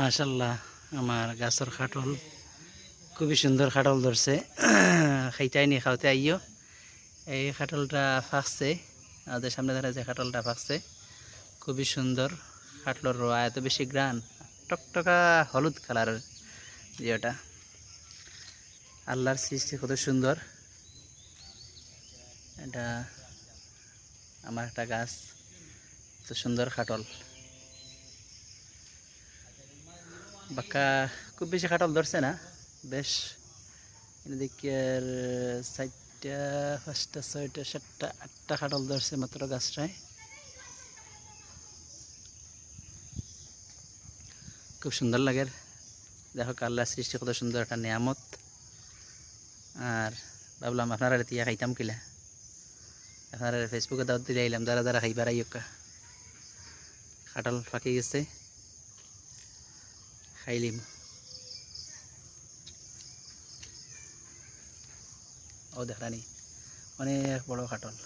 মাশাল্লাহ আমার গাছর খাটল খুবই সুন্দর খাটল ধরছে। খাইটাই নিয়ে খাওয়াতে আইও এই খাটলটা ফাঁকছে, আমাদের সামনে দেখা যে খাটলটা ফাঁকছে। খুবই সুন্দর খাটলর রোয়া, এত বেশি গ্রান, টকটকা হলুদ কালারের ইয়েটা আল্লাহর সৃষ্টি কত সুন্দর। এটা আমার একটা গাছ তো সুন্দর খাটল। বাক্কা খুব বেশি খাটল ধরছে না। বেশ এদিকে আর চারটা, পাঁচটা, ছয়টা, সাতটা, আটটা খাটল ধরছে মাত্র গাছটায়। খুব সুন্দর লাগে। দেখো আল্লাহ সৃষ্টি কত সুন্দর একটা নিয়ামত। আর ভাবলাম আপনারা তিয়া খাইতাম কিলা। আপনারা ফেসবুকে দাওয়াত দিয়ে আইলাম যারা যারা খাইবার আইকা খাটাল ফাঁকি গেছে। খাইলিম। ও দেখানি অনেক বড় খাটল।